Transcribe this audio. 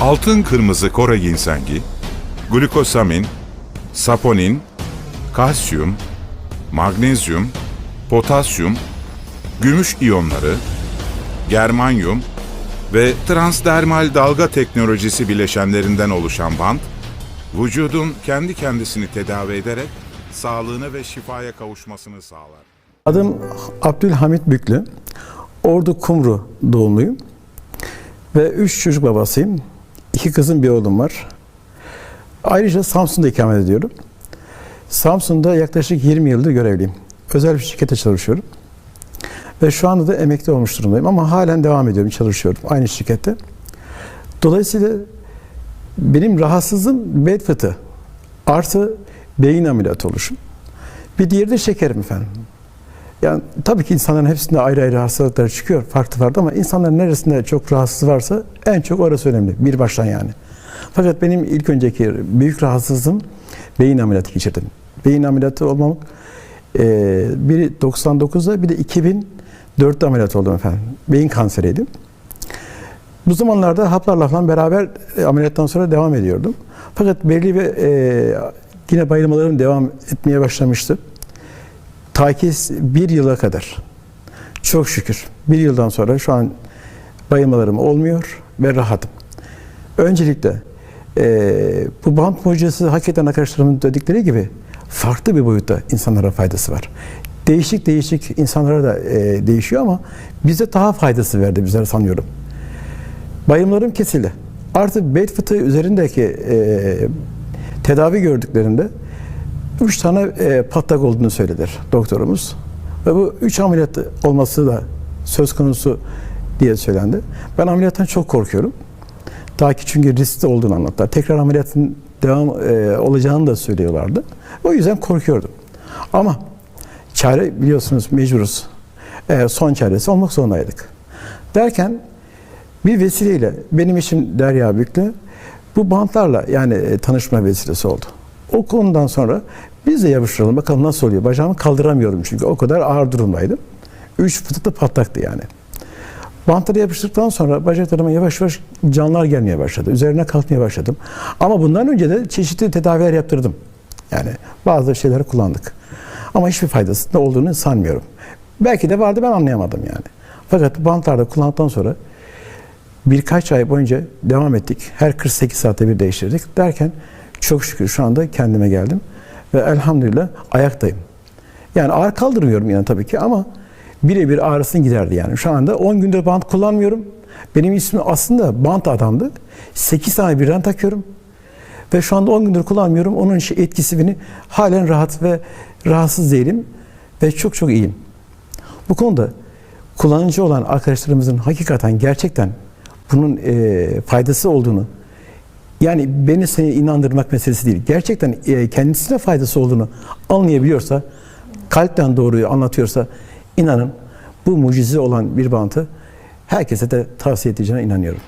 Altın kırmızı kora ginsengi, glukosamin, saponin, kalsiyum, magnezyum, potasyum, gümüş iyonları, germanyum ve transdermal dalga teknolojisi bileşenlerinden oluşan bant, vücudun kendi kendisini tedavi ederek sağlığına ve şifaya kavuşmasını sağlar. Adım Abdülhamit Büklü. Ordu Kumru doğumluyum. Ve üç çocuk babasıyım. İki kızım bir oğlum var. Ayrıca Samsun'da ikamet ediyorum. Samsun'da yaklaşık 20 yıldır görevliyim. Özel bir şirkete çalışıyorum. Ve şu anda da emekli olmuş durumdayım ama halen devam ediyorum, çalışıyorum aynı şirkette. Dolayısıyla benim rahatsızlığım bel fıtığı artı beyin ameliyatı oluşum. Bir diğeri de şekerim efendim. Yani tabii ki insanların hepsinde ayrı ayrı hastalıklar çıkıyor farklı farklı ama insanların neresinde çok rahatsız varsa en çok orası önemli. Bir baştan yani. Fakat benim ilk önceki büyük rahatsızlığım beyin ameliyatı geçirdim. Beyin ameliyatı olmamak e, biri 99'da bir de 2004'te ameliyat oldum efendim. Beyin kanseriydim. Bu zamanlarda haplarla falan beraber e, ameliyattan sonra devam ediyordum. Fakat belli bir e, yine bayılmalarım devam etmeye başlamıştı. Ta ki bir yıla kadar. Çok şükür. Bir yıldan sonra şu an bayılmalarım olmuyor ve rahatım. Öncelikle e, bu bant mucizesi hakikaten arkadaşlarımın dedikleri gibi farklı bir boyutta insanlara faydası var. Değişik değişik insanlara da e, değişiyor ama bize daha faydası verdi bizlere sanıyorum. Bayımlarım kesildi. Artı bel fıtığı üzerindeki e, tedavi gördüklerinde üç tane e, patlak olduğunu söylediler doktorumuz. Ve bu üç ameliyat olması da söz konusu diye söylendi. Ben ameliyattan çok korkuyorum. Ta ki çünkü riskli olduğunu anlattılar. Tekrar ameliyatın devam e, olacağını da söylüyorlardı. O yüzden korkuyordum. Ama çare biliyorsunuz mecburuz. E, son çaresi olmak zorundaydık. Derken bir vesileyle benim için Derya Büklü bu bantlarla yani e, tanışma vesilesi oldu. O konudan sonra biz de yapıştıralım bakalım nasıl oluyor. Bacağımı kaldıramıyorum çünkü o kadar ağır durumdaydım. Üç fıtık da patlaktı yani. Bantları yapıştırdıktan sonra bacaklarıma yavaş yavaş canlar gelmeye başladı. Üzerine kalkmaya başladım. Ama bundan önce de çeşitli tedaviler yaptırdım. Yani bazı şeyleri kullandık. Ama hiçbir faydası da olduğunu sanmıyorum. Belki de vardı ben anlayamadım yani. Fakat bantlarda kullandıktan sonra birkaç ay boyunca devam ettik. Her 48 saatte bir değiştirdik. Derken çok şükür şu anda kendime geldim. Ve elhamdülillah ayaktayım. Yani ağır kaldırmıyorum yani tabii ki ama birebir ağrısını giderdi yani. Şu anda 10 gündür bant kullanmıyorum. Benim ismim aslında bant adamdı. 8 tane birden takıyorum. Ve şu anda 10 gündür kullanmıyorum. Onun etkisi beni halen rahat ve rahatsız değilim. Ve çok çok iyiyim. Bu konuda kullanıcı olan arkadaşlarımızın hakikaten gerçekten bunun e, faydası olduğunu yani beni seni inandırmak meselesi değil. Gerçekten e, kendisine faydası olduğunu anlayabiliyorsa, kalpten doğruyu anlatıyorsa inanın bu mucize olan bir bantı herkese de tavsiye edeceğine inanıyorum.